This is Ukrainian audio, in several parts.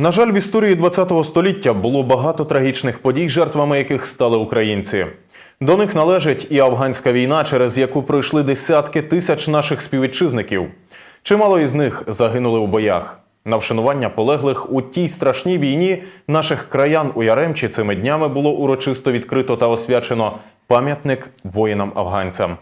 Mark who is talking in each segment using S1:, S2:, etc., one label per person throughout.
S1: На жаль, в історії ХХ століття було багато трагічних подій, жертвами яких стали українці. До них належить і афганська війна, через яку пройшли десятки тисяч наших співвітчизників. Чимало із них загинули у боях. На вшанування полеглих у тій страшній війні наших краян у Яремчі цими днями було урочисто відкрито та освячено пам'ятник воїнам-афганцям.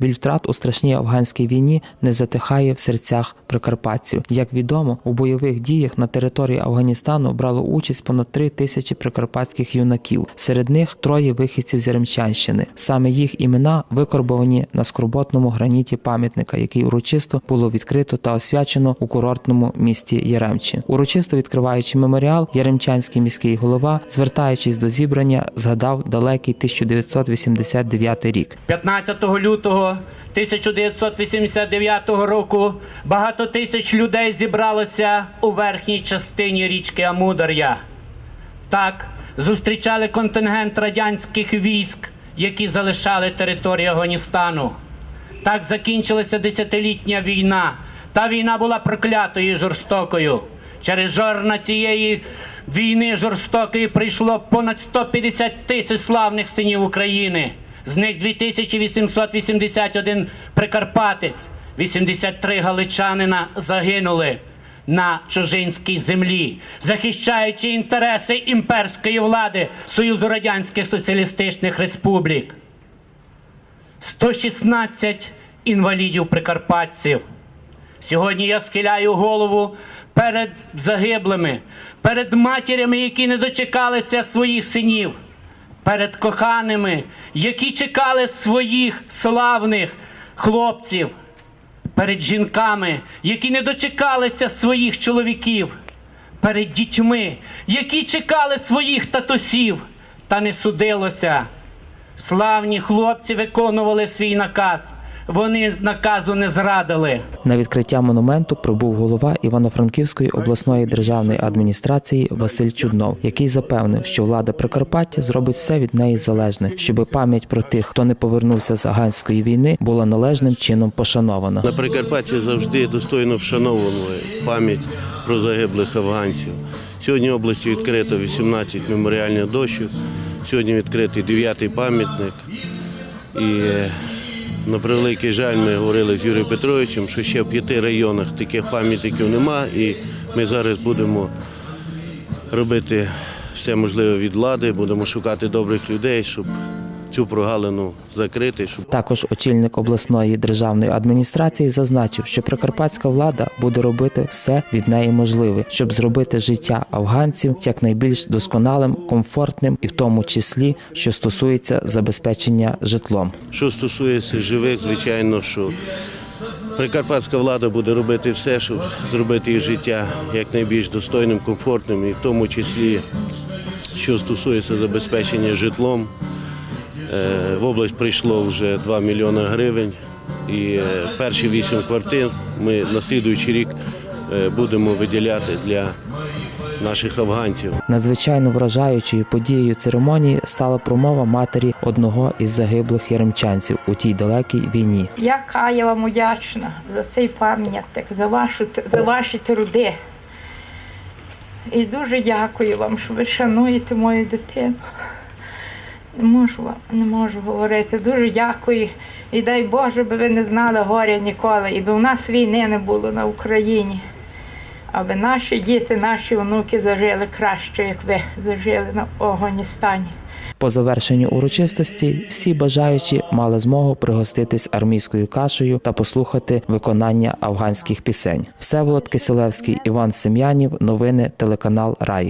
S2: Біль втрат у страшній афганській війні не затихає в серцях прикарпатців. Як відомо, у бойових діях на території Афганістану брало участь понад три тисячі прикарпатських юнаків. Серед них троє вихідців з Яремчанщини. Саме їх імена викорбовані на скорботному граніті пам'ятника, який урочисто було відкрито та освячено у курортному місті Яремчі. Урочисто відкриваючи меморіал, Яремчанський міський голова, звертаючись до зібрання, згадав далекий 1989 рік.
S3: 15 лютого 1989 року багато тисяч людей зібралося у верхній частині річки Амудар'я. Так, зустрічали контингент радянських військ, які залишали територію Афганістану. Так закінчилася десятилітня війна. Та війна була проклятою і жорстокою. Через жорна цієї війни жорстокої прийшло понад 150 тисяч славних синів України. З них 2881 прикарпатець, 83 галичанина загинули на чужинській землі, захищаючи інтереси імперської влади Союзу Радянських Соціалістичних Республік. 116 інвалідів прикарпатців. Сьогодні я схиляю голову перед загиблими, перед матірями, які не дочекалися своїх синів, перед коханими, які чекали своїх славних хлопців, перед жінками, які не дочекалися своїх чоловіків, перед дітьми, які чекали своїх татусів, та не судилося. Славні хлопці виконували свій наказ. Вони наказу не зрадили.
S2: На відкриття монументу прибув голова Івано-Франківської обласної державної адміністрації Василь Чуднов, який запевнив, що влада Прикарпаття зробить все від неї залежне, щоб пам'ять про тих, хто не повернувся з Аганської війни, була належним чином пошанована.
S4: На Прикарпатті завжди достойно вшановували пам'ять про загиблих афганців. Сьогодні в області відкрито 18 меморіальних дощок, сьогодні відкритий 9-й пам'ятник. І на превеликий жаль, ми говорили з Юрієм Петровичем, що ще в п'яти районах таких пам'ятників нема, і ми зараз будемо робити все можливе від влади, будемо шукати добрих людей, щоб цю прогалину закрити, щоб
S2: Також очільник обласної державної адміністрації зазначив, що прикарпатська влада буде робити все від неї можливе, щоб зробити життя афганців якнайбільш досконалим, комфортним і в тому числі, що стосується забезпечення житлом.
S4: Що стосується живих, звичайно, що прикарпатська влада буде робити все, щоб зробити їх життя якнайбільш достойним, комфортним, і в тому числі, що стосується забезпечення житлом. Е, В область прийшло вже 2 мільйони гривень, і е, перші 8 квартир ми на слідуючий рік е, будемо виділяти для наших афганців.
S2: Надзвичайно вражаючою подією церемонії стала промова матері одного із загиблих яремчанців у тій далекій війні.
S5: Яка я вам вдячна за цей пам'ятник, за, вашу, за ваші труди. І дуже дякую вам, що ви шануєте мою дитину. Не можу не можу говорити. Дуже дякую. І дай Боже, би ви не знали горя ніколи, і би у нас війни не було на Україні. Аби наші діти, наші онуки зажили краще, як ви зажили на Афганістані.
S2: По завершенню урочистості всі бажаючі мали змогу пригоститись армійською кашею та послухати виконання афганських пісень. Всеволод Киселевський, Іван Сем'янів, новини телеканал Раї.